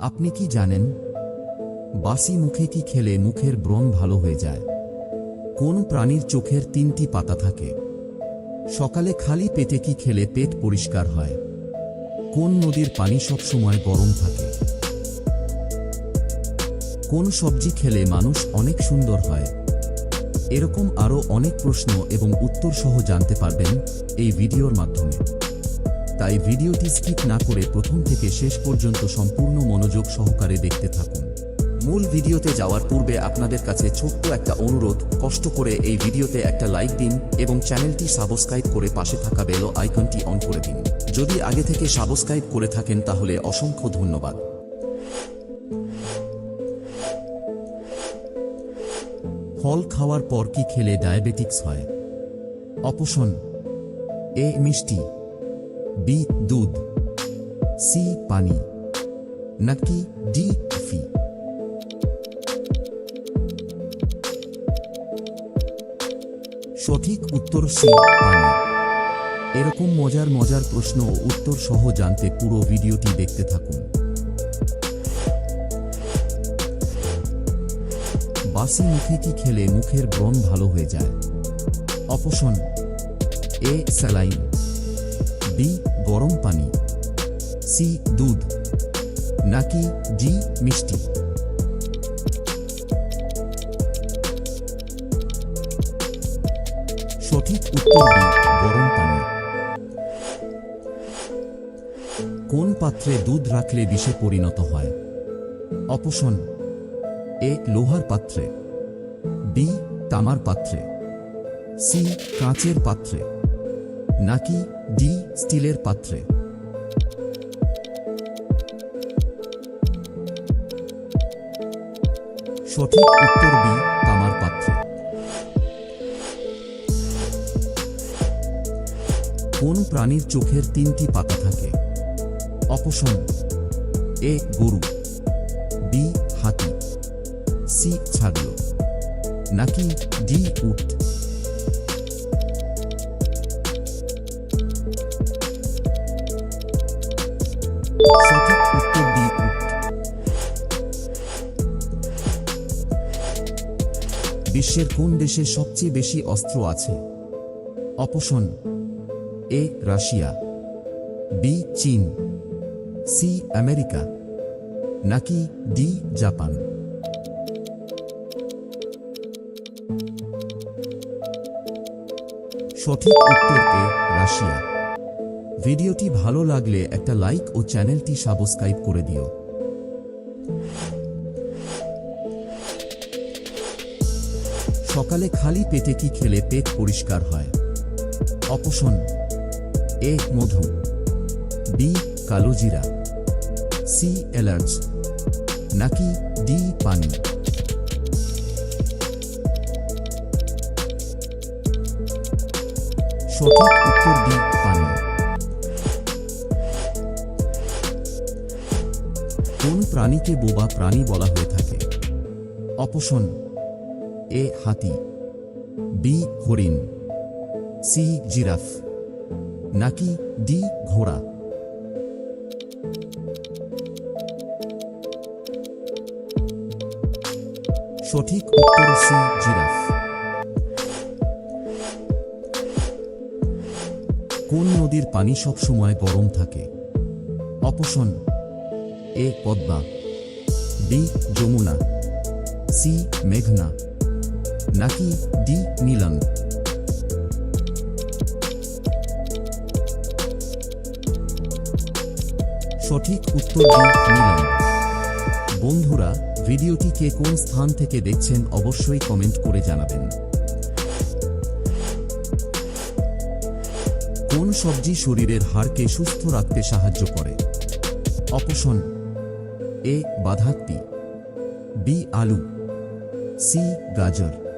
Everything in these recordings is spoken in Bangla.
আপনি কি জানেন? বাসি মুখে কি খেলে মুখের ব্রণ ভালো হয়ে যায়? কোন প্রাণীর চোখের তিনটি পাতা থাকে? সকালে খালি পেটে কি খেলে পেট পরিষ্কার হয়? কোন নদীর পানি সব সময় গরম থাকে? কোন সবজি খেলে মানুষ অনেক সুন্দর হয়? এরকম আরও অনেক প্রশ্ন এবং উত্তর সহ জানতে পারবেন এই ভিডিওর মাধ্যমে। তাই ভিডিওটি স্কিপ না করে প্রথম থেকে শেষ পর্যন্ত সম্পূর্ণ মনোযোগ সহকারে দেখতে থাকুন। মূল ভিডিওতে যাওয়ার পূর্বে আপনাদের কাছে ছোট্ট একটা অনুরোধ, কষ্ট করে এই ভিডিওতে একটা লাইক দিন এবং চ্যানেলটি সাবস্ক্রাইব করে পাশে থাকা বেল আইকনটি অন করে দিন। যদি আগে থেকে সাবস্ক্রাইব করে থাকেন তাহলে অসংখ্য ধন্যবাদ। ফল খাওয়ার পর কি খেলে ডায়াবেটিক্স হয়? অপশন, এ মিষ্টি। বি দুধ সি পানি নাকি ডি ফি সঠিক উত্তর সি পানি এরকম মজার মজার প্রশ্ন ও উত্তর সহ জানতে পুরো ভিডিওটি দেখতে থাকুন। বাসি মুখে কি খেলে মুখের ব্রণ ভালো হয়ে যায়? অপশন এ স্যালাইন বি গরম পানি। সি, দুধ। নাকি ডি মিষ্টি। সঠিক উত্তর বি গরম পানি। কোন পাত্রে দুধ রাখলে বিষে পরিণত হয়? অপশন এ, লোহার পাত্রে। বি, তামার পাত্রে। সি, কাঁচের পাত্রে। নাকি ডি স্টিলের পাত্রে? সঠিক উত্তর বি, তামার পাত্রে। কোন প্রাণীর চোখের তিনটি পাতা থাকে? অপশন এ, গরু, বি, হাতি, সি, ছাগল। নাকি ডি, উট? বিশ্বের কোন দেশে সবচেয়ে বেশি অস্ত্র আছে? অপশন এ, রাশিয়া, বি, চীন, সি, আমেরিকা, নাকি ডি, জাপান। সঠিক উত্তর এ, রাশিয়া। ভিডিওটি ভালো লাগলে একটা লাইক ও চ্যানেলটি সাবস্ক্রাইব করে দিও। সকালে খালি পেটে কি খেলে পেট পরিষ্কার হয়? অপশন এ, মধু। বি কালোজিরা সি, এলার্জ। নাকি ডি, পানি। উত্তর ডি, পানি। কোন প্রাণীকে বোবা প্রাণী বলা হয়ে থাকে? অপশন এ হাতি। বি হরিণ। C giraffe. নাকি ডি ঘোড়া। সঠিক উত্তর সি জিরাফ। কোন নদীর পানি সব সময় গরম থাকে? Option A Padma. B Jamuna. C মেঘনা। নাকি ডি নীলম সঠিক উত্তর ডি নীলম বন্ধুরা, ভিডিওটি কে কোন স্থান থেকে দেখছেন অবশ্যই কমেন্ট করে জানাবেন। কোন সবজি শরীরের হাড়কে সুস্থ রাখতে সাহায্য করে? অপশন এ, বাধাকপি, বি, আলু, সি, গাজর।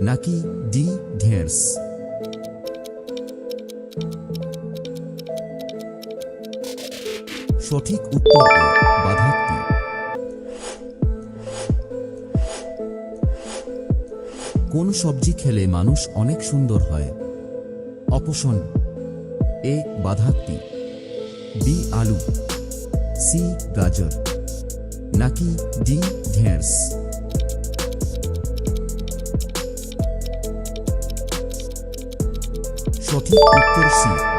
নাকি ডি ঢেঁড়স? সঠিক উত্তর এ কোন সবজি খেলে মানুষ অনেক সুন্দর হয়? অপশন এ বাধাকপি, বি আলু, সি গাজর, নাকি ডি ঢেঁড়স? সঠিক উত্তর সি